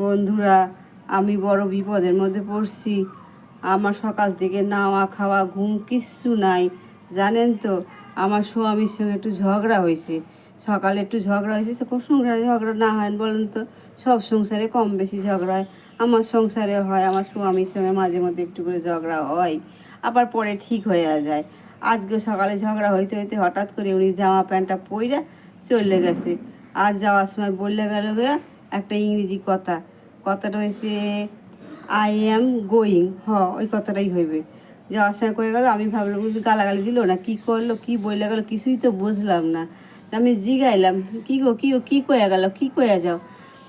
বন্ধুরা, আমি বড় বিপদের মধ্যে পড়ছি। আমার সকাল থেকে নাওয়া, খাওয়া, ঘুম কিচ্ছু নাই। জানেন তো, আমার স্বামীর সঙ্গে একটু ঝগড়া হয়েছে। সকালে একটু ঝগড়া হয়েছে, সে সংসারে ঝগড়া না হয় বলেন তো, সব সংসারে কম বেশি ঝগড়া হয়। আমার সংসারে হয়, আমার স্বামীর সঙ্গে মাঝে মধ্যে একটু করে ঝগড়া হয়, আবার পরে ঠিক হয়ে যায়। আজকে সকালে ঝগড়া হইতে হইতে হঠাৎ করে উনি জামা প্যান্টটা পইরা চলে গেছে। আর যাওয়ার সময় বললে গেল একটা ইংরেজি কথা কথাটা হয়েছে আই অ্যাম গোয়িং হ, ওই কথাটাই হইবে। যাওয়ার সময় করে গেল, আমি ভাবলাম বুঝি গালাগালি দিল না, কি করল, কি বললে গেল, কিছুই তো বুঝলাম না। আমি জিগাইলাম, কি গো কি গো কি কয়া গেল, কি কয়া যাও?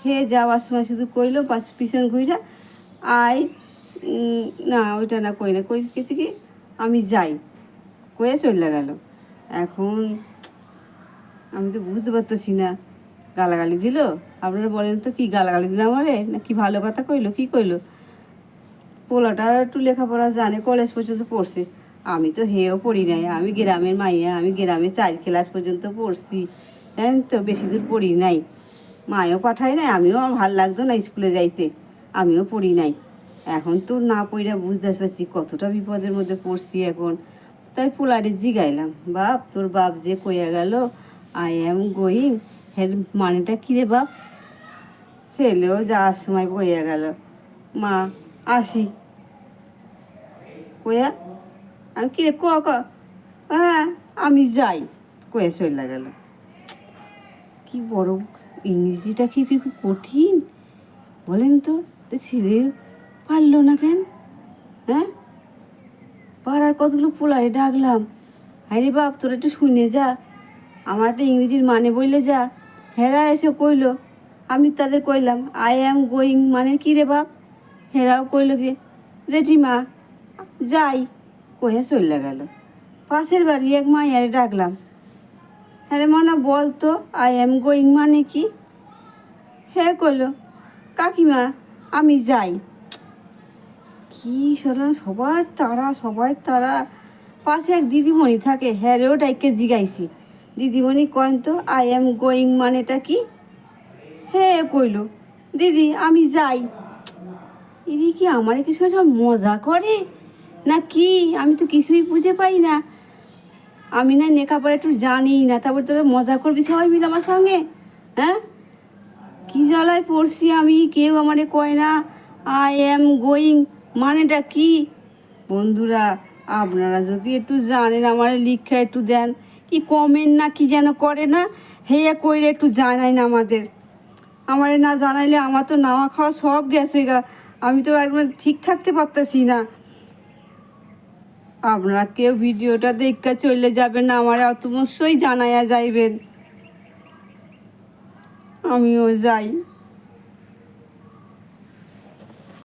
হে যাওয়ার সময় শুধু কইলো, পাশ পিছন ঘুরে আই না, ওইটা না, কই না, কই, কিছু কি? আমি যাই। কয়ে চলে গেল। এখন আমি তো বুঝতে পারতেছি না। গালাগালি দিল? আপনারা বলেন তো, কি গালাগালি দিল আমারে? না, কি ভালো কথা কইলো? কি কইলো? পোলাটা একটু লেখাপড়া জানে, কলেজ পর্যন্ত পড়ছে। আমি তো হেও পড়ি নাই। আমি গ্রামের মাইয়া, আমি গ্রামে চার ক্লাস পর্যন্ত পড়ছি। জানেন তো বেশি দূর পড়ি নাই। মায়ও পাঠায় নাই, আমিও আমার ভালো লাগতো না স্কুলে যাইতে। আমিও পড়ি নাই। এখন তো না পড়িয়া বুঝতে পারছি কতটা বিপদের মধ্যে পড়ছি এখন। তাই পোলারে জিগাইলাম, বাপ, তোর বাপ যে কইয়া গেল আই এম গোয়িং হের মানেটা কী রে বাপ? ছেলেও যাওয়ার সময় বইয়া গেল। মা, আসি। কইয়া, আমি কিরে ক ক? হ্যাঁ আমি যাই। কয়ে চলে গেল। কি বড় ইংরেজিটা কি কি কঠিন? বলেন তো ছেলে পারল না কেন? হ্যাঁ? পাড়ার কতগুলো পোলারে ডাকলাম। আরে বাপ, তোরা একটু শুনে যা। আমার একটা ইংরেজির মানে বললে যা। হেরা এসে কইলো, আমি তাদের কইলাম আই অ্যাম গোয়িং মানে কি রে বাপ? হেরাও কইল কি জেঠিমা, যাই। কয়ে চলে গেল। পাশের বাড়ি এক মাইয়ারে ডাকলাম হ্যাঁ মনে বলতো আই অ্যাম গোয়িং মানে কি? হ্যাঁ কইলো, কাকিমা, আমি যাই। কি শোনো সবার তারা সবার তারা। পাশে এক দিদিমণি থাকে হ্যাঁ রে ওটাইকে জিগাইছি। দিদিমণি কয়েন তো আই অ্যাম গোয়িং মানেটা কি? হ্যাঁ কইলো। দিদি, আমি যাই। ইদি কি আমার কিছু সব মজা করে? না কি? আমি তো কিছুই বুঝে পাই না। আমি না লেখাপড়া একটু জানি না, তারপর তোরা মজা করবি সবাই মিলে আমার সঙ্গে? হ্যাঁ? কি জ্বালায় পড়ছি আমি, কেউ আমারে কয় না আই অ্যাম গোয়িং মানেটা কি? বন্ধুরা, আপনারা যদি একটু জানেন, আমার লিখা একটু দেন। কি কমেন্ট না, কি যেন করে না, হেয়া কইরে একটু জানাই না আমাদের। আমারে না জানাইলে আমার তো নাওয়া খাওয়া সব গেছে গা। আমি তো একবার ঠিক থাকতে পারতেছি না। আপনারা কেউ ভিডিওটা দেখে চলে যাবেন না, আমার অতমস্যই জানাইয়া যাইবেন। আমিও যাই।